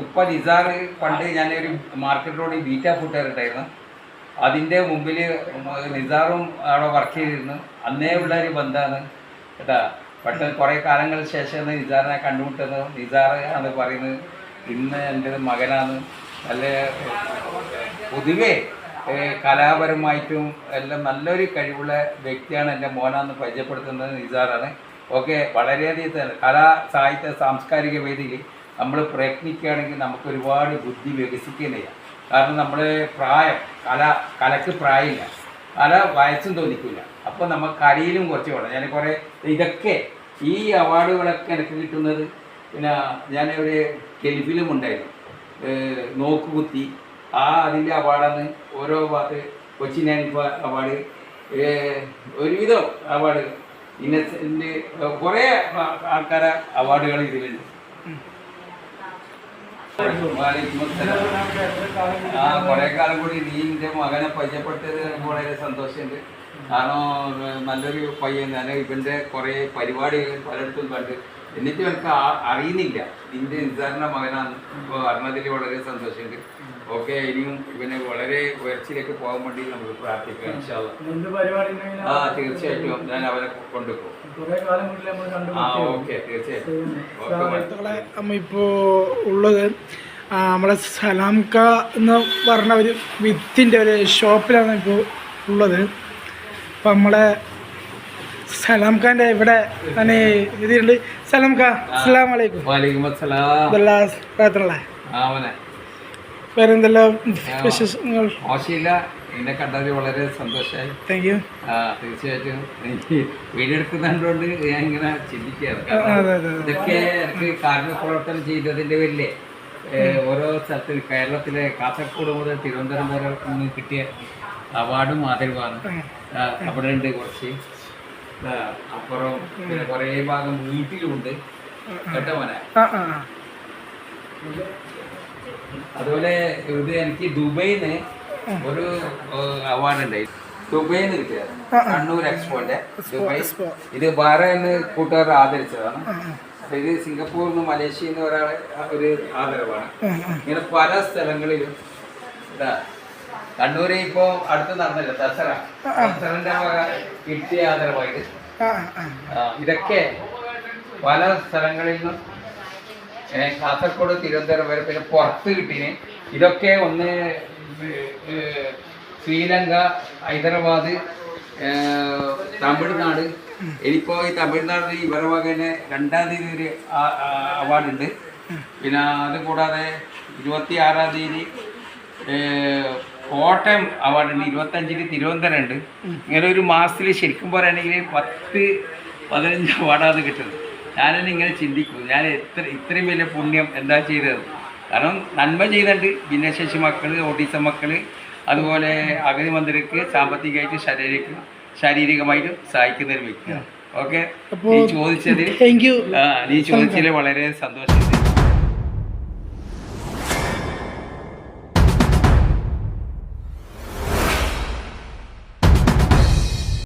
ഉപ്പ നിസാർ പണ്ട് ഞാനൊരു മാർക്കറ്റ് റോഡിൽ ബീറ്റ ഫുട്ടുകാരുണ്ടായിരുന്നു അതിന്റെ മുമ്പിൽ നിസാറും അവിടെ വർക്ക് ചെയ്തിരുന്നു. അന്നേ ഉള്ള ഒരു ബന്ധമാണ് കേട്ടാ പെട്ടെന്ന് കുറേ കാലങ്ങൾക്ക് ശേഷമാണ് നിസാറിനെ കണ്ടുമുട്ടുന്നത് നിസാർ ആണ് പറയുന്നത് ഇന്ന് എന്റെ മകനാണ്. നല്ല പൊതുവേ കലാപരമായിട്ടും എല്ലാം നല്ലൊരു കഴിവുള്ള വ്യക്തിയാണ് എന്റെ മോനാന്ന് പരിചയപ്പെടുത്തുന്നത് നിസാറാണ്. ഓക്കെ വളരെയധികം കലാ സാഹിത്യ സാംസ്കാരിക വേദിയിൽ നമ്മൾ പ്രയത്നിക്കുകയാണെങ്കിൽ നമുക്ക് ഒരുപാട് ബുദ്ധി വികസിക്കുകയും ചെയ്യാം. കാരണം നമ്മൾ പ്രായം കല കലക്ക് പ്രായമില്ല. കല വയസ്സും തോന്നിക്കില്ല അപ്പോൾ നമ്മൾ കലയിലും കുറച്ച് വേണം. ഞാൻ കുറേ ഇതൊക്കെ ഈ അവാർഡുകളൊക്കെ എനിക്ക് കിട്ടുന്നത് പിന്നെ ഞാൻ ഒരു കെൽഫിലും ഉണ്ടായിരുന്നു. നോക്കുകുത്തി. ആ അതിന്റെ അവാർഡാണ് ഓരോ ഭാഗത്ത് കൊച്ചിൻ ആനിഫ അവാർഡ് ഒരുവിധം അവാർഡ് ഇന്നസെന്റ് കുറേ ആൾക്കാരെ അവാർഡുകൾ ഇതിലുണ്ട്. ആ കുറേ കാലം കൂടി നീ എന്റെ മകനെ പരിചയപ്പെട്ടത് വളരെ സന്തോഷമുണ്ട്. കാരണം നല്ലൊരു പയ്യൻ ഞാൻ ഇവന്റെ കുറേ പരിപാടികൾ പലയിടത്തും കണ്ട് എന്നിട്ട് എനിക്ക് അറിയുന്നില്ല. ഇന്ത്യ നിസാറിന്റെ മകനാണ് ഇപ്പോൾ അറിഞ്ഞതിൽ വളരെ സന്തോഷമുണ്ട്. ഓക്കെ ഇനിയും ഇവനെ വളരെ ഉയർച്ചയിലേക്ക് പോകാൻ വേണ്ടി നമുക്ക് പ്രാർത്ഥിക്കാം ആ തീർച്ചയായിട്ടും. ഞാൻ അവനെ കൊണ്ടുപോകും. കുറേ കാലം മുന്നിൽ നമ്മൾ ആ ഓക്കെ തീർച്ചയായിട്ടും. ഇപ്പോൾ ഉള്ളത് നമ്മളെ സലാംക എന്ന് പറഞ്ഞ ഒരു വിത്തിന്റെ ഒരു ഷോപ്പിലാണ് ഇപ്പോൾ ഉള്ളത്. അപ്പം നമ്മളെ സലാം ഖാന്റെ ഇവിടെ ഞാൻ ഇതിലുണ്ട് സലാം വലൈക്കും വാലിക്കും അസ്സലാം. ഇതെല്ലാം പ്രാർത്ഥന ആ അവനെ. വേറെന്തെല്ലാം വിശേഷങ്ങൾ? മോശമില്ല. എന്നെ കണ്ടതിൽ വളരെ സന്തോഷമായി. താങ്ക് യു തീർച്ചയായിട്ടും എനിക്ക് വീഡിയോ എടുക്കുന്നതുകൊണ്ട് ഞാൻ ഇങ്ങനെ ചിന്തിക്കുകയാണ്. ഇതൊക്കെ എനിക്ക് കാർമിക പ്രവർത്തനം ചെയ്തതിന്റെ വലിയ ഓരോ സ്ഥലത്ത് കേരളത്തിലെ കാസർഗോഡ് മുതൽ തിരുവനന്തപുരം വരെ നിന്ന് കിട്ടിയ അവാർഡും ആദരവാണ് അവിടെ ഉണ്ട് കുറച്ച്. അപ്പുറം പിന്നെ കുറേ ഭാഗം വീട്ടിലുണ്ട്. കേട്ടോ മോനെ. അതുപോലെ ഇത് എനിക്ക് ദുബൈന്ന് ഒരു അവാർഡ് ഉണ്ടായി ദുബൈന്ന് കിട്ടിയത് കണ്ണൂർ എക്സ്പോന്റെ ദുബൈ. എക്സ്പോ. ഇത് വേറെ കൂട്ടുകാർ ആദരിച്ചതാണ്. ഇത് സിംഗപ്പൂരിൽ നിന്ന് മലേഷ്യയിൽ നിന്ന് ഒരാളെ ഒരു ആദരവാണ്. ഇങ്ങനെ പല സ്ഥലങ്ങളിലും ഇതാ കണ്ണൂര് ഇപ്പോ അടുത്ത് നടന്നില്ല. ദസറ. ദസറിന്റെ കിട്ടിയ ആദരവായിട്ട് ഇതൊക്കെ പല സ്ഥലങ്ങളിൽ നിന്നും കാസർഗോഡ് തിരുവനന്തപുരം വരെ പിന്നെ പുറത്ത് കിട്ടീന്. ഇതൊക്കെ ഒന്ന് ശ്രീലങ്ക ഹൈദരാബാദ് തമിഴ്നാട്. ഇനിയിപ്പോ ഈ തമിഴ്നാട് ഇവരെ വക തന്നെ രണ്ടാം തീയതി ഒരു അവാർഡുണ്ട്. പിന്നെ അത് കൂടാതെ ഇരുപത്തി ആറാം തീയതി കോട്ടയം അവാർഡ് ഉണ്ട് ഇരുപത്തഞ്ചിന് തിരുവനന്തപുരം ഉണ്ട് ഇങ്ങനെ ഒരു മാസത്തിൽ ശരിക്കും പറയുകയാണെങ്കിൽ പത്ത് പതിനഞ്ച് അവാർഡാണ് കിട്ടുന്നത്. ഞാനെന്നെ ഇങ്ങനെ ചിന്തിക്കും ഞാൻ എത്ര ഇത്രയും വലിയ പുണ്യം എന്താ ചെയ്തത്? കാരണം നന്മ ചെയ്യുന്നുണ്ട് ഭിന്നശേഷി മക്കൾ ഓട്ടീസം മക്കൾ അതുപോലെ അഗതി മന്ദിരക്ക് സാമ്പത്തികമായിട്ട് ശാരീരിക ശാരീരികമായിട്ട് സഹായിക്കുന്ന ഒരു വ്യക്തിയാണ് ഓക്കെ? നീ ചോദിച്ചതിൽ നീ ചോദിച്ചതിൽ വളരെ സന്തോഷം.